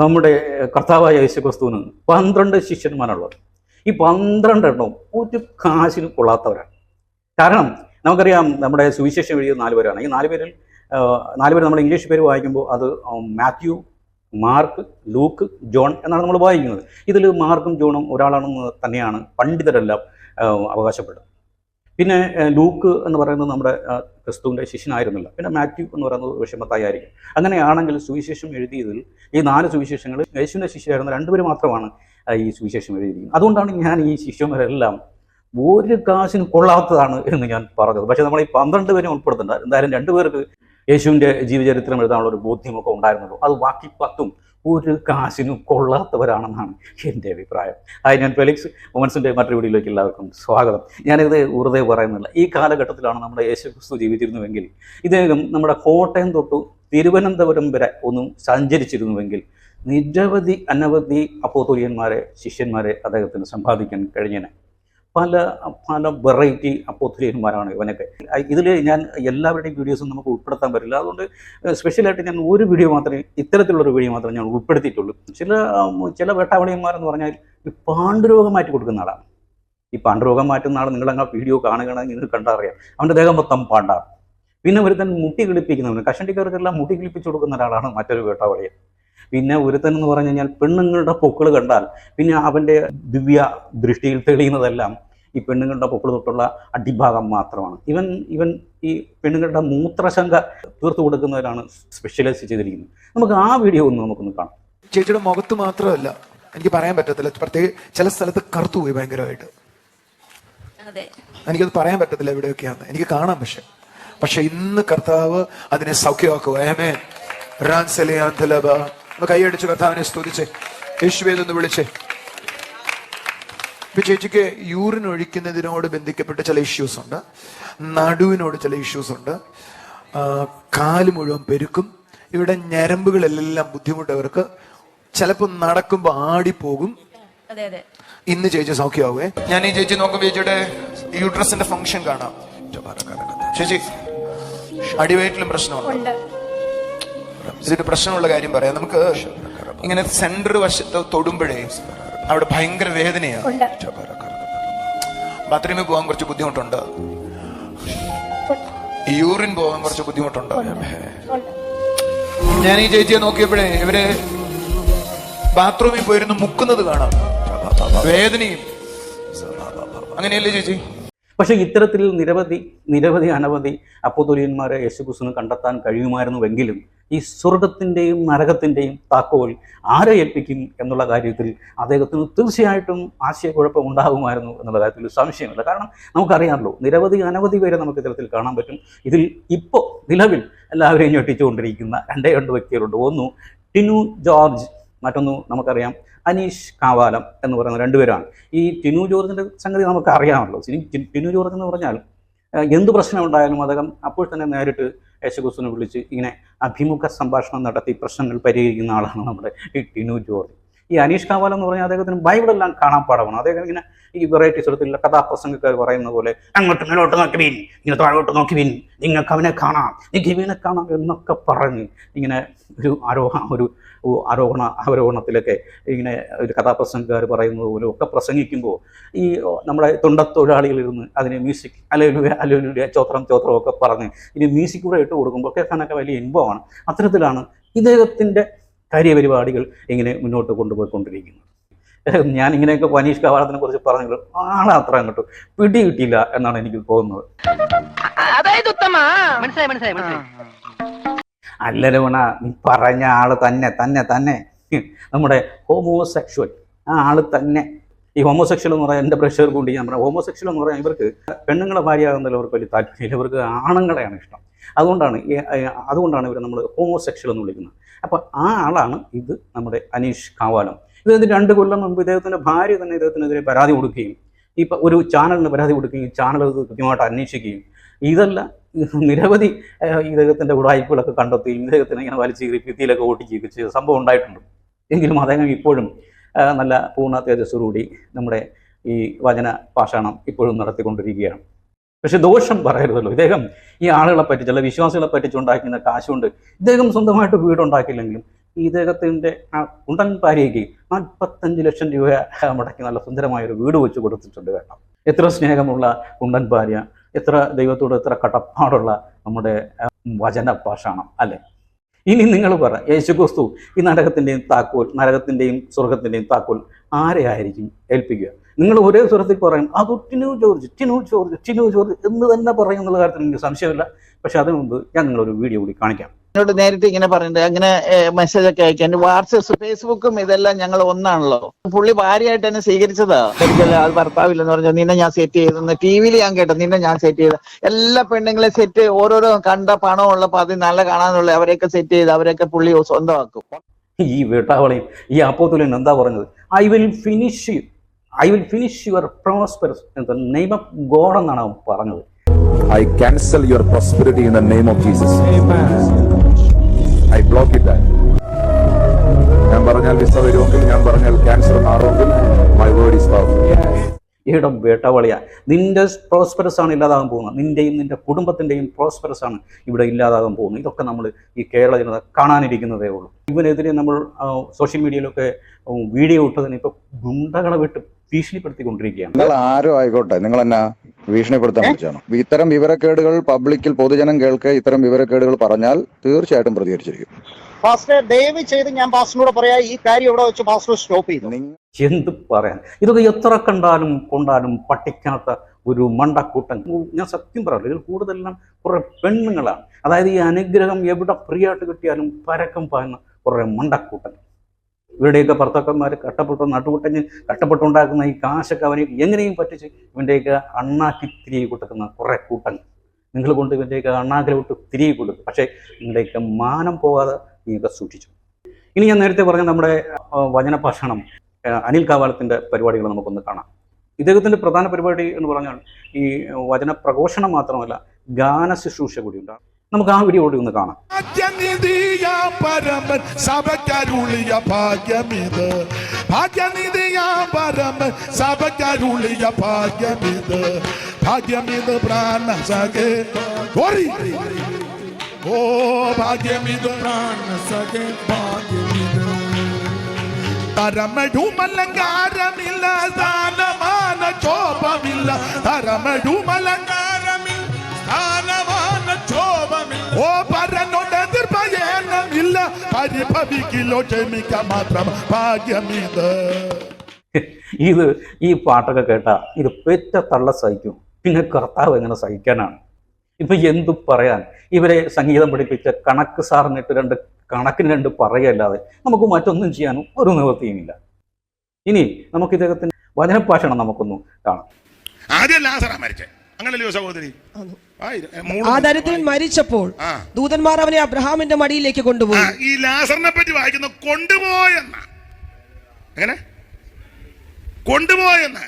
നമ്മുടെ കർത്താവായ യേശു ക്രിസ്തുവിന് പന്ത്രണ്ട് ശിഷ്യന്മാരുള്ളത്. ഈ പന്ത്രണ്ട് എണ്ണവും ഒരു കാശിന് കൊള്ളാത്തവരാണ്. കാരണം നമുക്കറിയാം നമ്മുടെ സുവിശേഷം എഴുതിയ നാല് പേരാണ്. ഈ നാല് പേരിൽ നാല് പേര് നമ്മൾ ഇംഗ്ലീഷ് പേര് വായിക്കുമ്പോൾ അത് മാത്യു മാർക്ക് ലൂക്ക് ജോൺ എന്നാണ് നമ്മൾ വായിക്കുന്നത്. ഇതിൽ മാർക്കും ജോണും ഒരാളാണെന്ന് തന്നെയാണ് പണ്ഡിതരെല്ലാം അവകാശപ്പെടുന്നത്. പിന്നെ ലൂക്ക് എന്ന് പറയുന്നത് നമ്മുടെ ക്രിസ്തുവിന്റെ ശിഷ്യനായിരുന്നില്ല. പിന്നെ മാത്യു എന്ന് പറയുന്നത് വിഷമത്തായിരിക്കും അങ്ങനെയാണെങ്കിൽ സുവിശേഷം എഴുതിയതിൽ ഈ നാല് സുവിശേഷങ്ങൾ യേശുവിന്റെ ശിഷ്യരായിരുന്ന രണ്ടുപേർ മാത്രമാണ് ഈ സുവിശേഷം എഴുതിയിരിക്കുന്നത്. അതുകൊണ്ടാണ് ഞാൻ ഈ ശിഷ്യന്മാരെല്ലാം ഒരു കാശിന് കൊള്ളാത്തതാണ് എന്ന് ഞാൻ പറഞ്ഞത്. പക്ഷേ നമ്മൾ ഈ പന്ത്രണ്ട് പേരും ഉൾപ്പെടുത്തുന്നുണ്ട് എന്തായാലും രണ്ടുപേർക്ക് യേശുവിന്റെ ജീവചരിത്രം എഴുതാനുള്ള ഒരു ബോധ്യമൊക്കെ ഉണ്ടായിരുന്നുള്ളൂ. അത് ബാക്കി പത്തും ഒരു കാശിനും കൊള്ളാത്തവരാണെന്നാണ് എന്റെ അഭിപ്രായം. ഹായ് ഞാൻ ഫെലിക്സ്. വുമൻസിന്റെ മറ്റൊരു വീഡിയോയിലേക്ക് എല്ലാവർക്കും സ്വാഗതം. ഞാനിത് വെറുതെ പറയുന്നില്ല. ഈ കാലഘട്ടത്തിലാണ് നമ്മുടെ യേശു ക്രിസ്തു ജീവിച്ചിരുന്നുവെങ്കിൽ ഇദ്ദേഹം നമ്മുടെ കോട്ടയം തൊട്ടു തിരുവനന്തപുരം വരെ ഒന്നും സഞ്ചരിച്ചിരുന്നുവെങ്കിൽ നിരവധി അനവധി അപ്പോത്തുലിയന്മാരെ ശിഷ്യന്മാരെ അദ്ദേഹത്തിന് സമ്പാദിക്കാൻ കഴിഞ്ഞേനെ. പല പല വെറൈറ്റി അപ്പോത്തിലേന്മാരാണ് ഇവനൊക്കെ. ഇതിൽ ഞാൻ എല്ലാവരുടെയും വീഡിയോസും നമുക്ക് ഉൾപ്പെടുത്താൻ പറ്റില്ല. അതുകൊണ്ട് സ്പെഷ്യലായിട്ട് ഞാൻ ഒരു വീഡിയോ മാത്രമേ ഇത്തരത്തിലുള്ളൊരു വീഡിയോ മാത്രമേ ഞാൻ ഉൾപ്പെടുത്തിയിട്ടുള്ളൂ. ചില ചില വേട്ടാവളിയന്മാരെന്ന് പറഞ്ഞാൽ ഈ പാണ്ഡുരോഗം മാറ്റി കൊടുക്കുന്ന ആളാണ് ഈ പാണ്ഡുരോഗം മാറ്റുന്ന ആൾ നിങ്ങളങ്ങ് വീഡിയോ കാണുകയാണെങ്കിൽ നിങ്ങൾക്ക് കണ്ടറിയാം അവന്റെ ദേഹം മൊത്തം പാണ്ടാണ് പിന്നെ ഒരുത്തൻ മുട്ടി കിളിപ്പിക്കുന്നവന് കഷണ്ടിക്കാർക്കെല്ലാം മുട്ടി കിളിപ്പിച്ചു കൊടുക്കുന്ന ഒരാളാണ് മറ്റൊരു വേട്ടാവളിയൻ പിന്നെ ഒരുത്തൻ എന്ന് പറഞ്ഞു കഴിഞ്ഞാൽ പെണ്ണുങ്ങളുടെ പൊക്കൾ കണ്ടാൽ പിന്നെ അവന്റെ ദിവ്യ ദൃഷ്ടിയിൽ തെളിയുന്നതെല്ലാം ഈ പെണ്ണുങ്ങളുടെ പൊക്കൾ തൊട്ടുള്ള അടിഭാഗം മാത്രമാണ്. ഇവൻ ഇവൻ ഈ പെണ്ണുങ്ങളുടെ മൂത്രശങ്ക തീർത്തു കൊടുക്കുന്നതിലാണ് സ്പെഷ്യലൈസ് ചെയ്തിരിക്കുന്നത്. നമുക്ക് ആ വീഡിയോ ഒന്ന് നമുക്കൊന്ന് കാണാം. ചേച്ചിയുടെ മുഖത്ത് മാത്രമല്ല എനിക്ക് പറയാൻ പറ്റത്തില്ല പ്രത്യേക ചില സ്ഥലത്ത് കറുത്തു പോയി ഭയങ്കരമായിട്ട്. അതെ. എനിക്കത് പറയാൻ പറ്റത്തില്ല എവിടെയൊക്കെയാണ് എനിക്ക് കാണാം പക്ഷെ. പക്ഷെ ഇന്ന് കർത്താവ് അതിനെ സൗഖ്യമാക്കുക ഏമേ റാൻസലിയാന്തലബ ഒന്ന് കൈയടിച്ച് കർത്താവിനെ സ്തുതിച്ച് യേശുവേദൊന്ന് വിളിച്ച്. ഇപ്പൊ ചേച്ചിക്ക് യൂറിൻ ഒഴിക്കുന്നതിനോട് ബന്ധിക്കപ്പെട്ട ചില ഇഷ്യൂസ് ഉണ്ട്. നടുവിനോട് ചില ഇഷ്യൂസ് ഉണ്ട്. കാൽ മുഴുവൻ പെരുക്കും. ഇവിടെ ഞരമ്പുകളെല്ലാം ബുദ്ധിമുട്ടവർക്ക് ചിലപ്പോൾ നടക്കുമ്പോൾ ആടിപ്പോകും. അതെ അതെ. ഇന്ന് ചേച്ചി സൗഖ്യമാവേ ഞാൻ ഈ ചേച്ചി നോക്കുമ്പോ ചേച്ചിയുടെ യൂട്രസിന്റെ ഫംഗ്ഷൻ കാണാം. ചേച്ചി അടിവയറ്റിലും പ്രശ്നമുണ്ട്? ഇതിന്റെ പ്രശ്നമുള്ള കാര്യം പറയാം. നമുക്ക് ഇങ്ങനെ സെന്റർ വശത്ത് തൊടുമ്പോഴേ അവിടെ ഭയങ്കര വേദനയാണ് ബാത്റൂമിൽ പോകാൻ കുറച്ച് ബുദ്ധിമുട്ടുണ്ട്. യൂറിൻ പോകാൻ കുറച്ച് ബുദ്ധിമുട്ടുണ്ട്. ഞാൻ ഈ ചേച്ചിയെ നോക്കിയപ്പോഴേ ഇവർ ബാത്റൂമിൽ പോയിരുന്നു മുക്കുന്നത് കാണാം. വേദനയും. അങ്ങനെയല്ലേ ചേച്ചി? പക്ഷേ ഇത്തരത്തിൽ നിരവധി നിരവധി അനവധി അപ്പോതൊലിയന്മാരെ യേശുക്രിസ്തുവിന് കണ്ടെത്താൻ കഴിയുമായിരുന്നുവെങ്കിലും ഈ സ്വർഗത്തിന്റെയും നരകത്തിന്റെയും താക്കോൽ ആരെ ഏൽപ്പിക്കും എന്നുള്ള കാര്യത്തിൽ അദ്ദേഹത്തിന് തീർച്ചയായിട്ടും ആശയക്കുഴപ്പം ഉണ്ടാകുമായിരുന്നു എന്നുള്ള കാര്യത്തിൽ സംശയമില്ല. കാരണം നമുക്കറിയാമല്ലോ നിരവധി അനവധി പേരെ നമുക്ക് ഇത്തരത്തിൽ കാണാൻ പറ്റും. ഇതിൽ ഇപ്പോൾ നിലവിൽ എല്ലാവരെയും ഞെട്ടിച്ചുകൊണ്ടിരിക്കുന്ന രണ്ടേ രണ്ട് വ്യക്തികളുണ്ട്. ഒന്ന് ടിനു ജോർജ് മറ്റൊന്ന് നമുക്കറിയാം അനീഷ് കാവാലം എന്ന് പറയുന്ന രണ്ടുപേരാണ് ഈ ടിനു ജോർജിന്റെ സംഗതി നമുക്ക് അറിയാമല്ലോ ടിനു ജോർജ് എന്ന് പറഞ്ഞാൽ എന്ത് പ്രശ്നം ഉണ്ടായാലും അദ്ദേഹം അപ്പോൾ തന്നെ നേരിട്ട് യേശുക്രിസ്തുവിനെ വിളിച്ച് ഇങ്ങനെ അഭിമുഖ സംഭാഷണം നടത്തി പ്രശ്നങ്ങൾ പരിഹരിക്കുന്ന ആളാണ് നമ്മുടെ ടിനു ജോർജ്. ഈ അനീഷ് കാവാലം എന്ന് പറഞ്ഞാൽ അദ്ദേഹത്തിന് ബൈബിളെല്ലാം കാണാൻ പാടമാണ് അദ്ദേഹം ഇങ്ങനെ ഈ വെറൈറ്റീസ് എടുത്തില്ല കഥാപ്രസംഗക്കാർ പറയുന്ന പോലെ അങ്ങോട്ട് മേലോട്ട് നോക്കി വീൻ ഇങ്ങനെ താഴോട്ട് നോക്കി വീൻ നിങ്ങൾക്ക് അവനെ കാണാം നിങ്ങൾക്ക് ഇവനെ കാണാം എന്നൊക്കെ പറഞ്ഞ് ഇങ്ങനെ ഒരു ആരോഹ ഒരു ആരോഹണ അവരോഹണത്തിലൊക്കെ ഇങ്ങനെ ഒരു കഥാപ്രസംഗക്കാർ പറയുന്നത് പോലെ ഒക്കെ പ്രസംഗിക്കുമ്പോൾ ഈ നമ്മുടെ തൊണ്ടത്തൊഴിലാളികളിരുന്ന് അതിന് മ്യൂസിക് അല്ലെ അല്ലെ ചോത്രം ചോത്രം ഒക്കെ പറഞ്ഞ് ഇനി മ്യൂസിക് കൂടെ ഇട്ട് കൊടുക്കുമ്പോൾ കേൾക്കാനൊക്കെ വലിയ ഇൻപമാണ് അത്തരത്തിലാണ് ഇദ്ദേഹത്തിന്റെ കാര്യപരിപാടികൾ ഇങ്ങനെ മുന്നോട്ട് കൊണ്ടുപോയിക്കൊണ്ടിരിക്കുന്നത് ഞാൻ ഇങ്ങനെയൊക്കെ പനീഷ് കവാടത്തിനെ കുറിച്ച് പറഞ്ഞെങ്കിലും ആളെ അത്ര അങ്ങോട്ട് പിടി കിട്ടിയില്ല എന്നാണ് എനിക്ക് തോന്നുന്നത്. അല്ല രമണ നീ പറഞ്ഞ ആൾ തന്നെ തന്നെ തന്നെ. നമ്മുടെ ഹോമോസെക്ഷൽ ആ ആൾ തന്നെ. ഈ ഹോമോസെക്ഷൽ എന്ന് പറയാൻ എന്റെ പ്രഷർ കൊണ്ട് ഞാൻ പറയാം ഹോമോസെക്ഷൽ എന്ന് പറയാൻ ഇവർക്ക് പെണ്ണുങ്ങളെ ഭാര്യയാകുന്നതിൽ അവർക്ക് വലിയ താല്പര്യമില്ല. ഇവർക്ക് ആണുങ്ങളെയാണ് ഇഷ്ടം. അതുകൊണ്ടാണ് ഈ അതുകൊണ്ടാണ് ഇവരെ നമ്മൾ ഹോമോസെക്ഷൽ എന്ന് വിളിക്കുന്നത്. അപ്പോൾ ആ ആളാണ് ഇത് നമ്മുടെ അനീഷ് കാവാലം. ഇദ്ദേഹത്തിന് രണ്ട് കൊല്ലം മുമ്പ് ഇദ്ദേഹത്തിന്റെ ഭാര്യ തന്നെ ഇദ്ദേഹത്തിനെതിരെ പരാതി കൊടുക്കുകയും ഇപ്പം ഒരു ചാനലിന് പരാതി കൊടുക്കുകയും ചാനൽ അത് കൃത്യമായിട്ട് അന്വേഷിക്കുകയും ഇതല്ല നിരവധി ഇദ്ദേഹത്തിന്റെ ഉടായ്പകളൊക്കെ കണ്ടെത്തുകയും ഇദ്ദേഹത്തിനെ ഇങ്ങനെ വലിച്ച് ഭിത്തിയിലൊക്കെ ഓട്ടിക്കുകയൊക്കെ ചെയ്ത സംഭവം ഉണ്ടായിട്ടുണ്ട്. എങ്കിലും അദ്ദേഹം ഇപ്പോഴും നല്ല പൂർണ തേജസ്സോടുകൂടി നമ്മുടെ ഈ വചന പാഷാണം ഇപ്പോഴും നടത്തിക്കൊണ്ടിരിക്കുകയാണ്. പക്ഷെ ദോഷം പറയരുതല്ലോ. ഇദ്ദേഹം ഈ ആളുകളെ പറ്റി ചില വിശ്വാസികളെ പറ്റിച്ചുണ്ടാക്കുന്ന കാശുകൊണ്ട് ഇദ്ദേഹം സ്വന്തമായിട്ട് വീടുണ്ടാക്കിയില്ലെങ്കിലും ഇദ്ദേഹത്തിന്റെ ആ കുണ്ടൻ ഭാര്യയ്ക്ക് നാൽപ്പത്തഞ്ച് ലക്ഷം രൂപ മുടക്കി നല്ല സുന്ദരമായ ഒരു വീട് വെച്ച് കൊടുത്തിട്ടുണ്ട് കേട്ടോ. എത്ര സ്നേഹമുള്ള കുണ്ടൻ ഭാര്യ എത്ര ദൈവത്തോട് എത്ര കടപ്പാടുള്ള നമ്മുടെ വചന ഭാഷണം അല്ലേ? ഇനി നിങ്ങൾ പറ യേശുക്രിസ്തു ഈ നരകത്തിന്റെയും താക്കോൽ നരകത്തിന്റെയും സ്വർഗത്തിന്റെയും താക്കോൽ ആരെയായിരിക്കും ഏൽപ്പിക്കുക? നിങ്ങൾ ഒരേ സ്വരത്തിൽ പറയും അത് ടിനു ജോർജ് ടിനു ജോർജ് ടിനു ജോർജ് എന്ന് തന്നെ പറയും എന്നുള്ള കാര്യത്തിൽ എനിക്ക് സംശയമില്ല. പക്ഷെ അതിനു മുമ്പ് ഞാൻ നിങ്ങളൊരു വീഡിയോ കൂടി കാണിക്കാം. എന്നോട് നേരിട്ട് ഇങ്ങനെ പറയുന്നുണ്ട് അങ്ങനെ മെസ്സേജ് ഒക്കെ അയക്കാൻ വാട്സപ്പ് ഫേസ്ബുക്കും ഇതെല്ലാം ഞങ്ങൾ ഒന്നാണല്ലോ. പുള്ളി ഭാര്യയായിട്ട് എന്നെ സ്വീകരിച്ചതാ. ഒരിക്കലും അത് ഭർത്താവില്ലെന്ന് പറഞ്ഞു നിന്നെ ഞാൻ സെറ്റ് ചെയ്തെന്ന് ടി വിയിൽ ഞാൻ കേട്ടോ നിന്നെ ഞാൻ സെറ്റ് ചെയ്ത എല്ലാ പെണ്ണുങ്ങളെ സെറ്റ് ഓരോരോ കണ്ട പണം ഉള്ളപ്പോ അത് നല്ല കാണാനുള്ള അവരെയൊക്കെ സെറ്റ് ചെയ്ത് അവരെയൊക്കെ പുള്ളി സ്വന്തമാക്കും. ഈ വേട്ടാവളയും ഈ അപ്പോത്തുലൻ എന്താ പറഞ്ഞത്? I will finish I will finish your prosperous എന്ന നെയ്മ ഗോഡ് എന്നാണ് അവൻ പറഞ്ഞത്. I cancel your prosperity in the name of Jesus I block it. ഞാൻ പറഞ്ഞാൽ വിസ വരുമെങ്കിൽ ഞാൻ പറഞ്ഞാൽ ക്യാൻസർ മാറുമെങ്കിൽ മൈ വേർഡ് ഈസ് പവർഫുൾ ഈടം വേട്ടവളിയ. നിന്റെ പ്രോസ്പെറസ് ആണ് ഇല്ലാതാകാൻ പോകുന്നത്. നിന്റെയും നിന്റെ കുടുംബത്തിന്റെയും പ്രോസ്പെറസ് ആണ് ഇവിടെ ഇല്ലാതാകാൻ പോകുന്നത്. ഇതൊക്കെ നമ്മൾ ഈ കേരള ജനത കാണാനിരിക്കുന്നതേ ഉള്ളൂ. ഇവനെതിരെ നമ്മൾ സോഷ്യൽ മീഡിയയിലൊക്കെ വീഡിയോ ഇട്ടതിന് ഇപ്പൊ ഗുണ്ടകളെ വിട്ട്. ഭീഷണിപ്പെടുത്തിക്കൊണ്ടിരിക്കുകയാണ്. നിങ്ങൾ ആരോ ആയിക്കോട്ടെ നിങ്ങൾ എന്നാ ഭീഷണിപ്പെടുത്താൻ വിളിച്ചാണോ? ഇത്തരം വിവരക്കേടുകൾ പബ്ലിക്കിൽ പൊതുജനം കേൾക്കെ ഇത്തരം വിവരക്കേടുകൾ പറഞ്ഞാൽ തീർച്ചയായിട്ടും പ്രതികരിച്ചിരിക്കും. പാസ്റ്റർ ദയവ് ചെയ്ത് ഞാൻ പാസ്റ്ററിനോട് പറയാ ഈ കാര്യം ഇവിടെ വെച്ച് പാസ്റ്റർ സ്റ്റോപ്പ് ചെയ്തു. എന്ത് പറയാൻ? ഇതൊക്കെ എത്ര കണ്ടാലും കൊണ്ടാലും പട്ടിക്കാത്ത ഒരു മണ്ടക്കൂട്ടം. ഞാൻ സത്യം പറയാം ഇതിൽ കൂടുതലെല്ലാം കുറെ പെണ്ണുങ്ങളാണ്. അതായത് ഈ അനുഗ്രഹം എവിടെ ഫ്രീ ആയിട്ട് കിട്ടിയാലും പരക്കം പായുന്ന കുറെ മണ്ടക്കൂട്ടൻ ഇവരുടെയൊക്കെ ഭർത്താക്കന്മാർ കട്ടപ്പെട്ട് നട്ടുകുട്ടഞ്ഞ് കട്ടപ്പെട്ടുണ്ടാക്കുന്ന ഈ കാശൊക്കെ അവനെ എങ്ങനെയും പറ്റിച്ച് ഇവന്റെയൊക്കെ അണ്ണാക്കി തിരികെ കൊടുക്കുന്ന കുറേ കൂട്ടങ്ങൾ. നിങ്ങൾ കൊണ്ട് ഇവന്റെയൊക്കെ അണ്ണാക്കിലോട്ട് തിരികെ കൊടുക്കും. പക്ഷേ നിങ്ങളുടെയൊക്കെ മാനം പോകാതെ നീയൊക്കെ സൂക്ഷിച്ചു. ഇനി ഞാൻ നേരത്തെ പറഞ്ഞ നമ്മുടെ വചന വചനഭാഷണം അനിൽ കാവാലത്തിന്റെ പരിപാടികൾ നമുക്കൊന്ന് കാണാം. ഇദ്ദേഹത്തിന്റെ പ്രധാന പരിപാടി എന്ന് പറഞ്ഞാൽ ഈ വചന പ്രഘോഷണം മാത്രമല്ല ഗാന ശുശ്രൂഷ കൂടിയുണ്ട് നമുക്ക് ആ വീഡിയോ കൂടി ഒന്ന് കാണാം. പരമൻ ഭാഗ്യമിത്. പരമൻ ഭാഗ്യമിത്. ഭാഗ്യമിത് പ്രാണ സഖേ ഓ ഭാഗ്യമിത് പ്രാണ സഖേ ഭാഗ്യമിത്. തരമടുമലങ്കാരമില്ല സ്ഥാനമാന ചോപമില്ല തരമടുമലങ്കാരമില്ല ഓ പരനോട് എതിർഭയനമില്ല പരിഭവിക്കില്ലോ ക്ഷമിക്ക മാത്രം ഭാഗ്യമിത്. ഇത് ഈ പാട്ടൊക്കെ കേട്ടാ ഇത് പെറ്റ തള്ള സഹിക്കും. പിന്നെ കർത്താവ് എങ്ങനെ സഹിക്കാനാണ്? ഇപ്പൊ എന്തു പറയാൻ? ഇവരെ സംഗീതം പഠിപ്പിച്ച കണക്ക് സാറിനിട്ട് രണ്ട് കണക്കിന് രണ്ട് പറയല്ലാതെ നമുക്ക് മറ്റൊന്നും ചെയ്യാനും ഒരു നിവൃത്തിയുമില്ല. ഇനി നമുക്ക് ഇദ്ദേഹത്തിന്റെ വചനഭാഷണം നമുക്കൊന്ന് കാണാം. ആദ്യം ലാസറാ മരിച്ചേ അങ്ങനല്ലയോ സഹോദരി? ആയിരം. ഏ, മൂന്ന് ആ ദരിദ്രൻ മരിച്ചപ്പോൾ. ദൂതന്മാർ അവനെ അബ്രഹാമിന്റെ മടിയിലേക്ക് കൊണ്ടുപോയി. ഈ ലാസറിനെ പറ്റി വായിക്കുന്ന. കൊണ്ടുപോയെന്ന. എങ്ങനെ? കൊണ്ടുപോയെന്ന.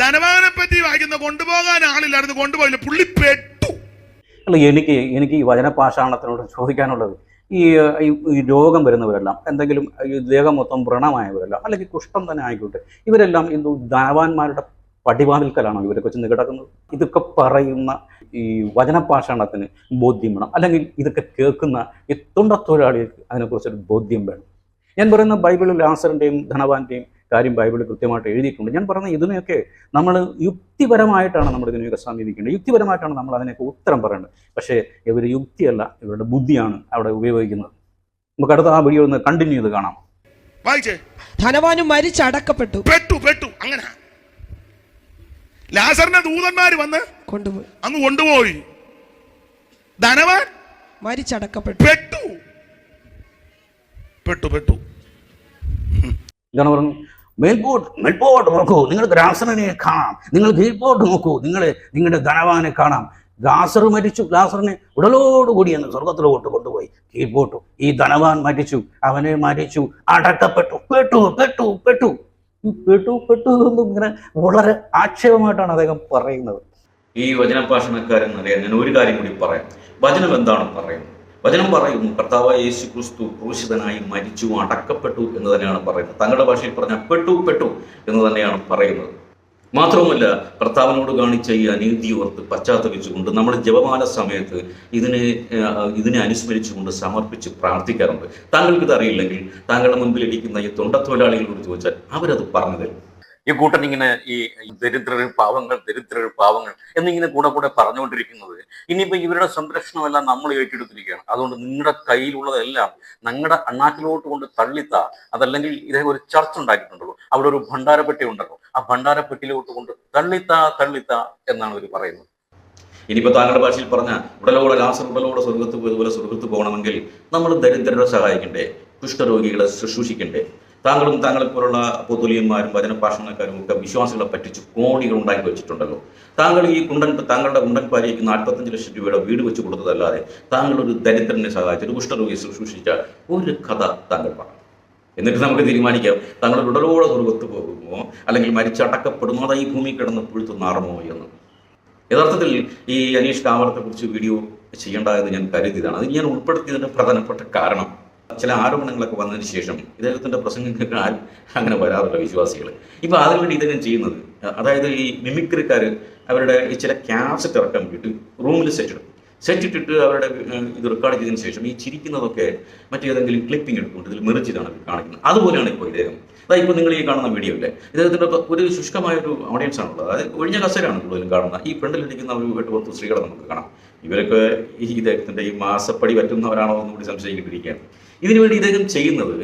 ധനവാനെ പറ്റി വായിക്കുന്ന. കൊണ്ടുപോകാൻ ആളില്ലായിരുന്നു. കൊണ്ടുപോയില്ല. പുള്ളി പെട്ടു. അല്ല എനിക്ക് എനിക്ക് ഈ വചനപാഷാണത്തിനോട് ചോദിക്കാനുള്ളത്. ഈ ഈ- ഈ രോഗം വരുന്നവരെല്ലാം എന്തെങ്കിലും ഈ ദേഹം മൊത്തം വ്രണമായവരെല്ലാം അല്ലെങ്കിൽ കുഷ്ഠം തന്നെ ആയിക്കോട്ടെ ഇവരെല്ലാം ഇന്ന് ധനവാന്മാരുടെ പടിവാതിൽക്കലാണോ ഇവരൊക്കെ ചെന്ന് കിടക്കുന്നത് ഇതൊക്കെ പറയുന്ന ഈ വചനപാഷാണത്തിന് ബോധ്യം വേണം. അല്ലെങ്കിൽ ഇതൊക്കെ കേൾക്കുന്ന ഈ തൊണ്ടത്തൊഴിലാളികൾക്ക് അതിനെക്കുറിച്ചൊരു ബോധ്യം വേണം. ഞാൻ പറയുന്ന ബൈബിളിൽ ആസറിന്റെയും ധനവാന്റെയും കാര്യം ബൈബിളിൽ കൃത്യമായിട്ട് എഴുതിയിട്ടുണ്ട്. ഞാൻ പറഞ്ഞ ഇതിനെയൊക്കെ നമ്മൾ യുക്തിപരമായിട്ടാണ് നമ്മൾ ഇതിനെയൊക്കെ സമീപിക്കേണ്ടത്. യുക്തിപരമായിട്ടാണ് നമ്മൾ അതിനൊക്കെ ഉത്തരം പറയേണ്ടത്. പക്ഷേ ഇവർ യുക്തിയല്ല ഇവരുടെ ബുദ്ധിയാണ് അവിടെ ഉപയോഗിക്കുന്നത്. നമുക്ക് അടുത്ത ആ വീഡിയോ ഒന്ന് കണ്ടിന്യൂ ചെയ്ത് കാണാം. ധനവാനും മരിച്ചടക്കപ്പെട്ടു പെട്ടു പെട്ടു. അങ്ങനെ. ലാസറിന്റെ ദൂതന്മാർ വന്ന് കൊണ്ടുപോയി. അങ്ങ് കൊണ്ടുപോയി. ധനവാൻ മരിച്ചടക്കപ്പെട്ടു. പെട്ടു. പെട്ടു പെട്ടു. ഇതാണ് പറഞ്ഞു മേൽപോട്ട് മേൽപോട്ട് നോക്കൂ. നിങ്ങൾ ഗ്രാസറിനെ കാണാം. നിങ്ങൾ കീഴ്പോട്ട് നോക്കൂ. നിങ്ങൾ നിങ്ങളുടെ ധനവാനെ കാണാം. ലാസർ മരിച്ചു. ലാസറിനെ ഉടലോടുകൂടി എന്ന് സ്വർഗത്തിലോട്ട് കൊണ്ടുപോയി. കീഴ്പോട്ടു. ഈ ധനവാൻ മരിച്ചു. അവനെ മരിച്ചു. അടക്കപ്പെട്ടു. പെട്ടു പെട്ടു പെട്ടു. പെട്ടു പെട്ടു എന്നും ഇങ്ങനെ വളരെ ആക്ഷേപമായിട്ടാണ് അദ്ദേഹം പറയുന്നത്. ഈ വചനഭാഷണക്കാരൻ അറിയാൻ ഞാൻ ഒരു കാര്യം കൂടി പറയാം. വചനം എന്താണ് പറയുന്നത്? വചനം പറയുന്നു കർത്താവ് യേശു ക്രിസ്തു ക്രൂശിതനായി മരിച്ചു അടക്കപ്പെട്ടു എന്ന് തന്നെയാണ് പറയുന്നത്. തങ്ങളുടെ ഭാഷയിൽ പറഞ്ഞ പെട്ടു പെട്ടു എന്ന് തന്നെയാണ് പറയുന്നത്. മാത്രവുമല്ല ഭർത്താവിനോട് കാണിച്ച ഈ അനീതി ഓർത്ത് പശ്ചാത്തപിച്ചുകൊണ്ട് നമ്മൾ ജപമാല സമയത്ത് ഇതിനെ ഇതിനെ അനുസ്മരിച്ചുകൊണ്ട് സമർപ്പിച്ച് പ്രാർത്ഥിക്കാറുണ്ട്. താങ്കൾക്ക് ഇത് അറിയില്ലെങ്കിൽ താങ്കളുടെ മുൻപിൽ ഇരിക്കുന്ന ഈ തൊണ്ടത്തൊഴിലാളികളോട് ചോദിച്ചാൽ അവരത് പറഞ്ഞു തരും. ഈ കൂട്ടൻ ഇങ്ങനെ ഈ ദരിദ്രർ പാവങ്ങൾ ദരിദ്രർ പാവങ്ങൾ എന്നിങ്ങനെ കൂടെ കൂടെ പറഞ്ഞുകൊണ്ടിരിക്കുന്നത് ഇനിയിപ്പോ ഇവരുടെ സംരക്ഷണമെല്ലാം നമ്മൾ ഏറ്റെടുത്തിരിക്കുകയാണ്. അതുകൊണ്ട് നിങ്ങളുടെ കയ്യിലുള്ളതെല്ലാം ഞങ്ങളുടെ അണ്ണാക്കിലോട്ട് കൊണ്ട് തള്ളിത്ത. അതല്ലെങ്കിൽ ഇതേ ഒരു ചർച്ച ഉണ്ടാക്കിയിട്ടുണ്ടല്ലോ. അവിടെ ഒരു ഭണ്ഡാരപ്പെട്ടി ഉണ്ടല്ലോ. ആ ഭണ്ഡാരപ്പെട്ടിയിലോട്ട് കൊണ്ട് തള്ളിത്ത തള്ളിത്ത എന്നാണ് അവർ പറയുന്നത്. ഇനിയിപ്പോ താങ്കളുടെ ഭാഷയിൽ പറഞ്ഞ ഉടലോടെ ലാസർ ഉടലോടെ സ്വർഗത്ത് പോയതുപോലെ സ്വർഗത്ത് പോകണമെങ്കിൽ നമ്മൾ ദരിദ്രരെ സഹായിക്കണ്ടേ കുഷ്ഠരോഗികളെ ശുശ്രൂഷിക്കണ്ടേ? താങ്കളും താങ്കളെ പോലുള്ള പൊതുലിയന്മാരും വചനഭാഷണക്കാരും ഒക്കെ വിശ്വാസികളെ പറ്റിച്ച് കോടികൾ ഉണ്ടാക്കി വെച്ചിട്ടുണ്ടല്ലോ. താങ്കൾ ഈ കുണ്ടൻ താങ്കളുടെ കുണ്ടൻ ഭാര്യയ്ക്ക് നാൽപ്പത്തഞ്ച് ലക്ഷം രൂപയുടെ വീട് വെച്ച് കൊടുത്തതല്ലാതെ താങ്കൾ ഒരു ദരിദ്രനെ സഹായിച്ച് ഒരു കുഷ്ഠരോഗിയെ ശുശ്രൂഷിച്ച ഒരു കഥ താങ്കൾ പറഞ്ഞു. എന്നിട്ട് നമുക്ക് തീരുമാനിക്കാം. താങ്കളുടെ ഉടലോടെ സ്വർഗത്ത് പോകുമോ അല്ലെങ്കിൽ മരിച്ചടക്കപ്പെടുമോ? അതാ ഈ ഭൂമി കിടന്ന് പുഴുത്തു നാറുമോ എന്ന്. യഥാർത്ഥത്തിൽ ഈ അനീഷ് കാമറത്തെ കുറിച്ച് വീഡിയോ ചെയ്യേണ്ട എന്ന് ഞാൻ കരുതിയതാണ്. അത് ഞാൻ ഉൾപ്പെടുത്തിയതിന്റെ പ്രധാനപ്പെട്ട കാരണം ചില ആരോപണങ്ങളൊക്കെ വന്നതിന് ശേഷം ഇദ്ദേഹത്തിന്റെ പ്രസംഗങ്ങൾക്ക് അങ്ങനെ വരാറില്ല വിശ്വാസികൾ ഇപ്പൊ അതിനുവേണ്ടി ഇദ്ദേഹം ചെയ്യുന്നത് അതായത് ഈ മിമിക്രിക്കാർ അവരുടെ ഈ ചില ക്യാസറ്റ് ഇറക്കാൻ വേണ്ടിയിട്ട് റൂമിൽ സെറ്റ് ഇടും. സെറ്റ് ഇട്ടിട്ട് അവരുടെ ഇത് റെക്കോർഡ് ചെയ്തതിന് ശേഷം ഈ ചിരിക്കുന്നതൊക്കെ മറ്റേതെങ്കിലും ക്ലിപ്പിംഗ് എടുത്തുകൊണ്ട് ഇതിൽ മെറിച്ചിട്ടാണ് കാണിക്കുന്നത്. അതുപോലെയാണ് ഇപ്പോൾ ഇദ്ദേഹം. അതായത് ഇപ്പോൾ നിങ്ങൾ ഈ കാണുന്ന വീഡിയോ ഇല്ലേ ഇദ്ദേഹത്തിന്റെ ഒരു ശുഷ്കമായ ഒരു ഓഡിയൻസ് ആണുള്ളത് അതായത് ഒഴിഞ്ഞ കസേരയാണ് കൂടുതലും കാണുന്നത്. ഈ ഫ്രണ്ടിലിരിക്കുന്ന ഒരു എട്ട് പത്ത് സ്ത്രീകളെ നമുക്ക് കാണാം. ഇവരൊക്കെ ഈ ഇദ്ദേഹത്തിന്റെ ഈ മാസപ്പടി പറ്റുന്നവരാണോ എന്ന് കൂടി സംശയിക്കേണ്ടിയിരിക്കുകയാണ് ഇതിനുവേണ്ടി ഇദ്ദേഹം ചെയ്യുന്നത്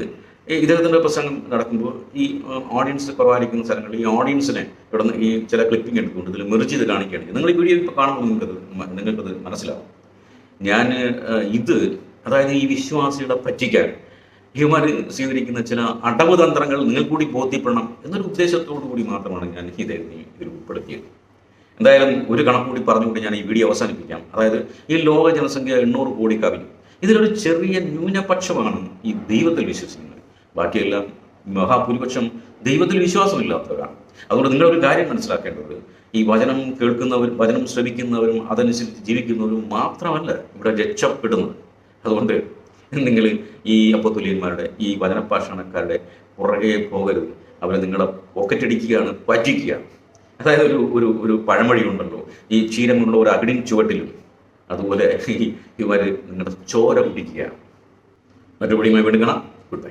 ഇദ്ദേഹത്തിന്റെ പ്രസംഗം നടക്കുമ്പോൾ ഈ ഓഡിയൻസ് കുറവായിരിക്കുന്ന സ്ഥലങ്ങളിൽ ഈ ഓഡിയൻസിനെ ഇവിടെ നിന്ന് ഈ ചില ക്ലിപ്പിംഗ് എടുത്തുകൊണ്ട് ഇതിൽ മെറിച്ച് ചെയ്ത് കാണിക്കുകയാണ് നിങ്ങൾ ഈ വീഡിയോ ഇപ്പോൾ കാണുമ്പോൾ നിങ്ങൾക്കത് നിങ്ങൾക്കത് മനസ്സിലാവും. ഞാൻ ഇത് അതായത് ഈ വിശ്വാസികളെ പറ്റിക്കാൻ ഹ്യൂമാൻ സ്വീകരിക്കുന്ന ചില അടവ് തന്ത്രങ്ങൾ നിങ്ങൾ കൂടി ബോധ്യപ്പെടണം എന്നൊരു ഉദ്ദേശത്തോടു കൂടി മാത്രമാണ് ഞാൻ ഇത് ഇതിൽ ഉൾപ്പെടുത്തിയത്. എന്തായാലും ഒരു കണക്കുകൂടി പറഞ്ഞുകൊണ്ട് ഞാൻ ഈ വീഡിയോ അവസാനിപ്പിക്കാം. അതായത് ഈ ലോക ജനസംഖ്യ എണ്ണൂറ് കോടി കവിഞ്ഞു. ഇതിലൊരു ചെറിയ ന്യൂനപക്ഷമാണ് ഈ ദൈവത്തിൽ വിശ്വസിക്കുന്നത്. ബാക്കിയെല്ലാം മഹാഭൂരിപക്ഷം ദൈവത്തിൽ വിശ്വാസമില്ലാത്തവരാണ്. അതുകൊണ്ട് നിങ്ങളൊരു കാര്യം മനസ്സിലാക്കേണ്ടത് ഈ വചനം കേൾക്കുന്നവരും വചനം ശ്രമിക്കുന്നവരും അതനുസരിച്ച് ജീവിക്കുന്നവരും മാത്രമല്ല ഇവിടെ രക്ഷപ്പെടുന്നത് അതുകൊണ്ട് നിങ്ങൾ ഈ അപ്പത്തുല്യന്മാരുടെ ഈ വചനഭാഷണക്കാരുടെ പുറകെ പോകരുത്. അവരെ നിങ്ങളെ പോക്കറ്റടിക്കുകയാണ് പറ്റിക്കുകയാണ്. അതായത് ഒരു ഒരു ഒരു പഴമൊഴി ഉണ്ടല്ലോ ഈ ക്ഷീരം കൊണ്ടുള്ള ഒരു അകിടിൻ ചുവട്ടിലും. അതുപോലെ ഇവർ നിങ്ങളുടെ ചോര കുടിക്കുകയാണ്. മറ്റു വിടുങ്ങണം കാണാം. Good bye